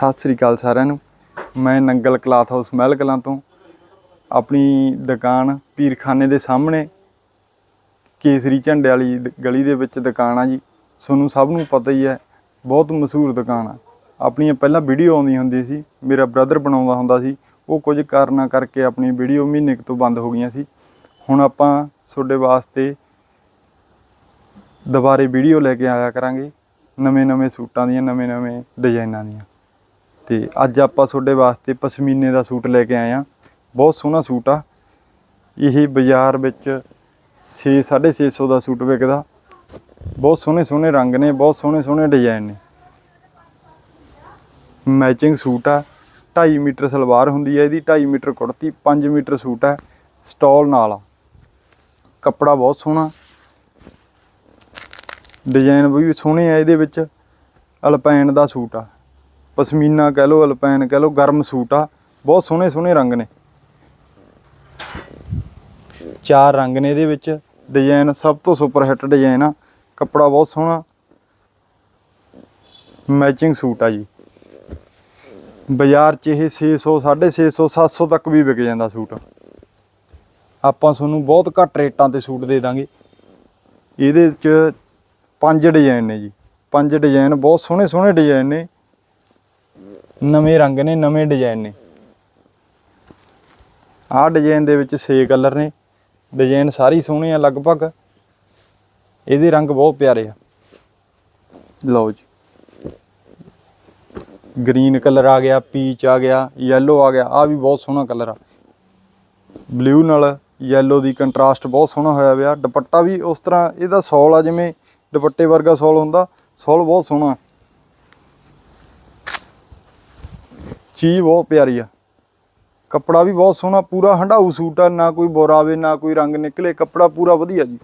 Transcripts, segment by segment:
ਸਤਿ ਸ੍ਰੀ ਅਕਾਲ ਸਾਰਿਆਂ ਨੂੰ। ਮੈਂ ਨੰਗਲ ਕਲਾਥ ਹਾਊਸ ਮਹਿਲ ਕਲਾਂ ਤੋਂ। ਆਪਣੀ ਦੁਕਾਨ ਪੀਰਖਾਨੇ ਦੇ ਸਾਹਮਣੇ, ਕੇਸਰੀ ਝੰਡੇ ਵਾਲੀ ਗਲੀ ਦੇ ਵਿੱਚ ਦੁਕਾਨ ਆ ਜੀ। ਤੁਹਾਨੂੰ ਸਭ ਨੂੰ ਪਤਾ ਹੀ ਹੈ, ਬਹੁਤ ਮਸ਼ਹੂਰ ਦੁਕਾਨ ਆ। ਆਪਣੀਆਂ ਪਹਿਲਾਂ ਵੀਡੀਓ ਆਉਂਦੀ ਹੁੰਦੀ ਸੀ, ਮੇਰਾ ਬ੍ਰਦਰ ਬਣਾਉਂਦਾ ਹੁੰਦਾ ਸੀ। ਉਹ ਕੁਝ ਕਾਰਨਾਂ ਕਰਕੇ ਆਪਣੀ ਵੀਡੀਓ ਮਹੀਨੇ ਕੁ ਤੋਂ ਬੰਦ ਹੋ ਗਈਆਂ ਸੀ। ਹੁਣ ਆਪਾਂ ਤੁਹਾਡੇ ਵਾਸਤੇ ਦੁਬਾਰੇ ਵੀਡੀਓ ਲੈ ਕੇ ਆਇਆ ਕਰਾਂਗੇ। ਨਵੇਂ-ਨਵੇਂ ਸੂਟਾਂ ਦੀਆਂ, ਨਵੇਂ-ਨਵੇਂ ਡਿਜ਼ਾਈਨਾਂ ਦੀਆਂ। ਤੇ ਅੱਜ ਆਪਾਂ ਤੁਹਾਡੇ ਵਾਸਤੇ ਪਸ਼ਮੀਨੇ ਦਾ ਸੂਟ ਲੈ ਕੇ ਆਏ ਆ ਬਹੁਤ ਸੋਹਣਾ ਸੂਟ ਆ। ਇਹ ਬਾਜ਼ਾਰ ਵਿੱਚ 6 650 ਦਾ ਸੂਟ ਵਿਕਦਾ। ਬਹੁਤ ਸੋਹਣੇ ਸੋਹਣੇ ਰੰਗ ਨੇ, ਬਹੁਤ ਸੋਹਣੇ ਸੋਹਣੇ ਡਿਜ਼ਾਈਨ ਨੇ। ਮੈਚਿੰਗ ਸੂਟ ਆ। 2.5 ਮੀਟਰ ਸਲਵਾਰ ਹੁੰਦੀ ਹੈ ਇਹਦੀ 2.5 ਮੀਟਰ ਕੁੜਤੀ 5 ਮੀਟਰ ਸੂਟ ਹੈ ਸਟਾਲ ਨਾਲ ਆ। ਕੱਪੜਾ ਬਹੁਤ ਸੋਹਣਾ। ਡਿਜ਼ਾਈਨ ਵੀ ਸੋਹਣੇ ਆ ਇਹਦੇ ਵਿੱਚ। ਅਲਪਾਈਨ ਦਾ ਸੂਟ ਆ। ਪਸ਼ਮੀਨਾ ਕਹਿ ਲਓ, ਅਲਪੈਨ ਕਹਿ ਲਓ, ਗਰਮ ਸੂਟ ਆ। ਬਹੁਤ ਸੋਹਣੇ ਸੋਹਣੇ ਰੰਗ ਨੇ। ਚਾਰ ਰੰਗ ਨੇ ਇਹਦੇ ਵਿੱਚ। ਡਿਜ਼ਾਈਨ ਸਭ ਤੋਂ ਸੁਪਰ ਹਿੱਟ ਡਿਜ਼ਾਈਨ ਆ। ਕੱਪੜਾ ਬਹੁਤ ਸੋਹਣਾ। ਮੈਚਿੰਗ ਸੂਟ ਆ ਜੀ। ਬਾਜ਼ਾਰ 'ਚ ਇਹ 600 650 700 ਤੱਕ ਵੀ ਵਿਕ ਜਾਂਦਾ ਸੂਟ। ਆਪਾਂ ਤੁਹਾਨੂੰ ਬਹੁਤ ਘੱਟ ਰੇਟਾਂ ਤੇ ਸੂਟ ਦੇ ਦਾਂਗੇ। ਇਹਦੇ 'ਚ ਪੰਜ ਡਿਜ਼ਾਈਨ ਨੇ ਜੀ। ਪੰਜ ਡਿਜ਼ਾਈਨ ਬਹੁਤ ਸੋਹਣੇ ਸੋਹਣੇ ਡਿਜ਼ਾਈਨ ਨੇ। ਨਵੇਂ ਰੰਗ ਨੇ, ਨਵੇਂ ਡਿਜ਼ਾਈਨ ਨੇ। ਆਹ ਡਿਜ਼ਾਈਨ ਦੇ ਵਿੱਚ 6 ਕਲਰ ਨੇ। ਡਿਜ਼ਾਈਨ ਸਾਰੇ ਸੋਹਣੇ ਆ ਲਗਭਗ। ਇਹਦੇ ਰੰਗ ਬਹੁਤ ਪਿਆਰੇ ਆ। ਲਓ ਜੀ। ਗ੍ਰੀਨ ਕਲਰ ਆ ਗਿਆ ਪੀਚ ਆ ਗਿਆ ਯੈਲੋ ਆ ਗਿਆ ਆ ਵੀ ਬਹੁਤ ਸੋਹਣਾ ਕਲਰ ਆ। ਬਲੂ ਨਾਲ ਯੈਲੋ ਦੀ ਕੰਟਰਾਸਟ ਬਹੁਤ ਸੋਹਣਾ ਹੋਇਆ ਹੋਇਆ ਦੁਪੱਟਾ ਵੀ ਉਸ ਤਰ੍ਹਾਂ, ਇਹਦਾ ਸੌਲ ਆ, ਜਿਵੇਂ ਦੁਪੱਟੇ ਵਰਗਾ ਸੌਲ ਹੁੰਦਾ, ਸੋਲ ਬਹੁਤ ਸੋਹਣਾ। ਚੀਜ਼ ਬਹੁਤ ਪਿਆਰੀ ਆ। ਕੱਪੜਾ ਵੀ ਬਹੁਤ ਸੋਹਣਾ, ਪੂਰਾ ਹੰਡਾਊ ਸੂਟ ਆ, ਨਾ ਕੋਈ ਬੋਰਾ ਨਾ ਕੋਈ ਰੰਗ ਨਿਕਲੇ, ਕੱਪੜਾ ਪੂਰਾ ਵਧੀਆ ਜੀ।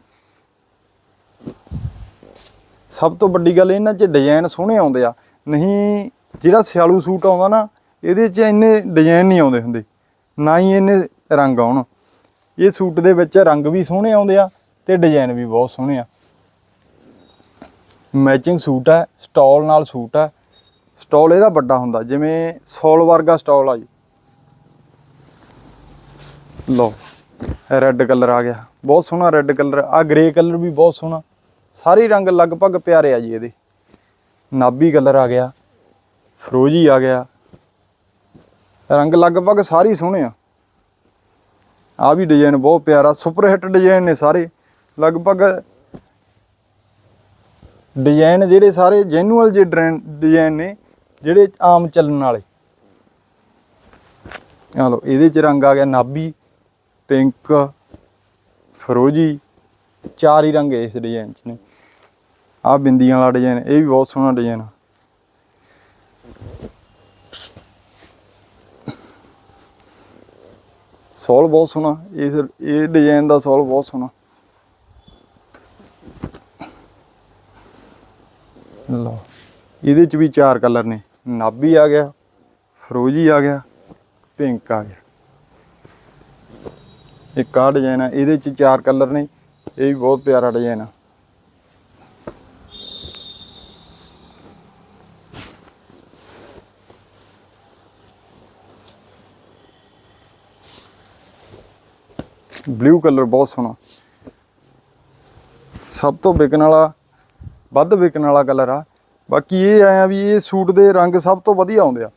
ਸਭ ਤੋਂ ਵੱਡੀ ਗੱਲ ਇਹਨਾਂ 'ਚ ਡਿਜ਼ਾਈਨ ਸੋਹਣੇ ਆਉਂਦੇ ਆ, ਨਹੀਂ ਜਿਹੜਾ ਸਿਆਲੂ ਸੂਟ ਆਉਂਦਾ ਨਾ, ਇਹਦੇ 'ਚ ਇੰਨੇ ਡਿਜ਼ਾਈਨ ਨਹੀਂ ਆਉਂਦੇ ਹੁੰਦੇ, ਨਾ ਹੀ ਇੰਨੇ ਰੰਗ ਆਉਣ। ਇਹ ਸੂਟ ਦੇ ਵਿੱਚ ਰੰਗ ਵੀ ਸੋਹਣੇ ਆਉਂਦੇ ਆ ਤੇ ਡਿਜ਼ਾਈਨ ਵੀ ਬਹੁਤ ਸੋਹਣੇ ਆ। ਮੈਚਿੰਗ ਸੂਟ ਹੈ ਸਟਾਲ ਨਾਲ ਸੂਟ ਆ ਸਟਾਲ ਇਹਦਾ ਵੱਡਾ ਹੁੰਦਾ, ਜਿਵੇਂ ਸੋਲ ਵਰਗਾ ਸਟਾਲ ਆ ਜੀ। ਲਓ ਰੈੱਡ ਕਲਰ ਆ ਗਿਆ। ਬਹੁਤ ਸੋਹਣਾ ਰੈੱਡ ਕਲਰ ਆ ਗ੍ਰੇ ਕਲਰ ਵੀ ਬਹੁਤ ਸੋਹਣਾ। ਸਾਰੇ ਰੰਗ ਲਗਭਗ ਪਿਆਰੇ ਆ ਜੀ ਇਹਦੇ। ਨਾਬੀ ਕਲਰ ਆ ਗਿਆ, ਫਰੋਜੀ ਆ ਗਿਆ। ਰੰਗ ਲਗਭਗ ਸਾਰੇ ਸੋਹਣੇ ਆ। ਆ ਵੀ ਡਿਜ਼ਾਈਨ ਬਹੁਤ ਪਿਆਰਾ ਸੁਪਰ ਹਿੱਟ ਡਿਜ਼ਾਈਨ ਨੇ ਸਾਰੇ। ਲਗਭਗ ਡਿਜ਼ਾਈਨ ਜਿਹੜੇ ਸਾਰੇ ਜੈਨੂਅਲ ਜੇ ਡਿਜ਼ਾਈਨ ਨੇ ਜਿਹੜੇ ਆਮ ਚੱਲਣ ਵਾਲੇ। ਆ ਲਓ, ਇਹਦੇ ਚ ਰੰਗ ਆ ਗਿਆ ਨਾਬੀ ਪਿੰਕ, ਫਰੋਜੀ, ਚਾਰ ਹੀ ਰੰਗ ਇਸ ਡਿਜ਼ਾਈਨ ਚ ਨੇ। ਆ ਬਿੰਦੀਆਂ ਵਾਲਾ ਡਿਜ਼ਾਈਨ ਇਹ ਵੀ ਬਹੁਤ ਸੋਹਣਾ ਡਿਜ਼ਾਈਨ ਆ। ਸੋਲ ਬਹੁਤ ਸੋਹਣਾ, ਇਸ, ਇਹ ਡਿਜ਼ਾਈਨ ਦਾ ਸੋਲ ਬਹੁਤ ਸੋਹਣਾ। ਲਓ। ਇਹਦੇ ਚ ਵੀ ਚਾਰ ਕਲਰ ਨੇ। ਨਾਭੀ ਆ ਗਿਆ, ਫਰੋਜੀ ਆ ਗਿਆ ਪਿੰਕ ਆ ਗਿਆ। ਇੱਕ ਆਹ ਡਿਜ਼ਾਈਨ ਆ? ਇਹਦੇ ਚ ਚਾਰ ਕਲਰ ਨੇ। ਇਹ ਵੀ ਬਹੁਤ ਪਿਆਰਾ ਡਿਜ਼ਾਈਨ ਆ। ਬਲੂ ਕਲਰ ਬਹੁਤ ਸੋਹਣਾ। ਸਭ ਤੋਂ ਵਿਕਣ ਵਾਲਾ, ਵੱਧ ਵਿਕਣ ਵਾਲਾ ਕਲਰ ਆ। ਬਾਕੀ ਇਹ ਆਇਆ ਵੀ ਇਹ ਸੂਟ ਦੇ ਰੰਗ ਸਭ ਤੋਂ ਵਧੀਆ ਆਉਂਦੇ ਆ।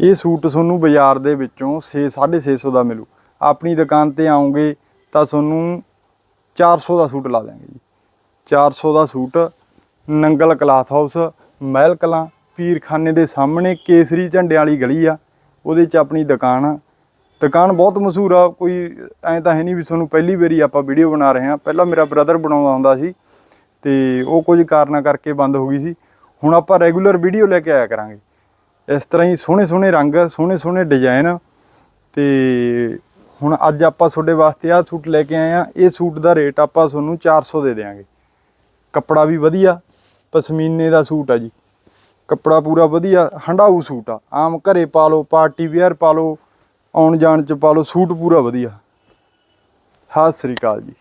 ਇਹ ਸੂਟ ਤੁਹਾਨੂੰ ਬਾਜ਼ਾਰ ਦੇ ਵਿੱਚੋਂ 6 650 ਦਾ ਮਿਲੂ। ਆਪਣੀ ਦੁਕਾਨ ਤੇ ਆਉਂਗੇ ਤਾਂ ਤੁਹਾਨੂੰ 400 ਦਾ ਸੂਟ ਲਾ ਦਿਆਂਗੇ ਜੀ। 400 ਦਾ suit, Nangal cloth house, Mehal Kalan, ਪੀਰਖਾਨੇ ਦੇ ਸਾਹਮਣੇ ਕੇਸਰੀ ਝੰਡੇ ਵਾਲੀ ਗਲੀ ਆ, ਉਹਦੇ 'ਚ ਆਪਣੀ ਦੁਕਾਨ ਆ। ਦੁਕਾਨ ਬਹੁਤ ਮਸ਼ਹੂਰ ਆ, ਕੋਈ ਐਂ ਤਾਂ ਹੈ ਨਹੀਂ ਵੀ ਤੁਹਾਨੂੰ ਪਹਿਲੀ ਵਾਰੀ ਆਪਾਂ ਵੀਡੀਓ ਬਣਾ ਰਹੇ ਹਾਂ। ਪਹਿਲਾਂ ਮੇਰਾ ਬ੍ਰਦਰ ਬਣਾਉਂਦਾ ਹੁੰਦਾ ਸੀ। ਤੇ ਉਹ ਕੁਝ ਕਾਰਨਾਂ ਕਰਕੇ ਬੰਦ ਹੋ ਗਈ ਸੀ। ਹੁਣ ਆਪਾਂ ਰੈਗੂਲਰ ਵੀਡੀਓ ਲੈ ਕੇ ਆਇਆ ਕਰਾਂਗੇ। ਇਸ ਤਰ੍ਹਾਂ ਹੀ ਸੋਹਣੇ ਸੋਹਣੇ ਰੰਗ ਸੋਹਣੇ ਸੋਹਣੇ ਡਿਜ਼ਾਈਨ ਤੇ ਹੁਣ ਅੱਜ ਆਪਾਂ ਤੁਹਾਡੇ ਵਾਸਤੇ ਆਹ ਸੂਟ ਲੈ ਕੇ ਆਏ ਆ ਇਹ ਸੂਟ ਦਾ ਰੇਟ ਆਪਾਂ ਤੁਹਾਨੂੰ 400 ਦੇ ਦੇਵਾਂਗੇ ਕੱਪੜਾ ਵੀ ਵਧੀਆ, ਪਸ਼ਮੀਨੇ ਦਾ ਸੂਟ ਆ ਜੀ। ਕੱਪੜਾ ਪੂਰਾ ਵਧੀਆ, ਹੰਡਾਊ ਸੂਟ ਆ। ਆਮ ਘਰੇ ਪਾ ਲਓ, ਪਾਰਟੀ ਵੇਅਰ ਪਾ ਲਓ ਆਉਣ ਜਾਣ ਚ ਪਾ ਲਓ, ਸੂਟ ਪੂਰਾ ਵਧੀਆ। ਸਤਿ ਸ੍ਰੀ ਅਕਾਲ ਜੀ।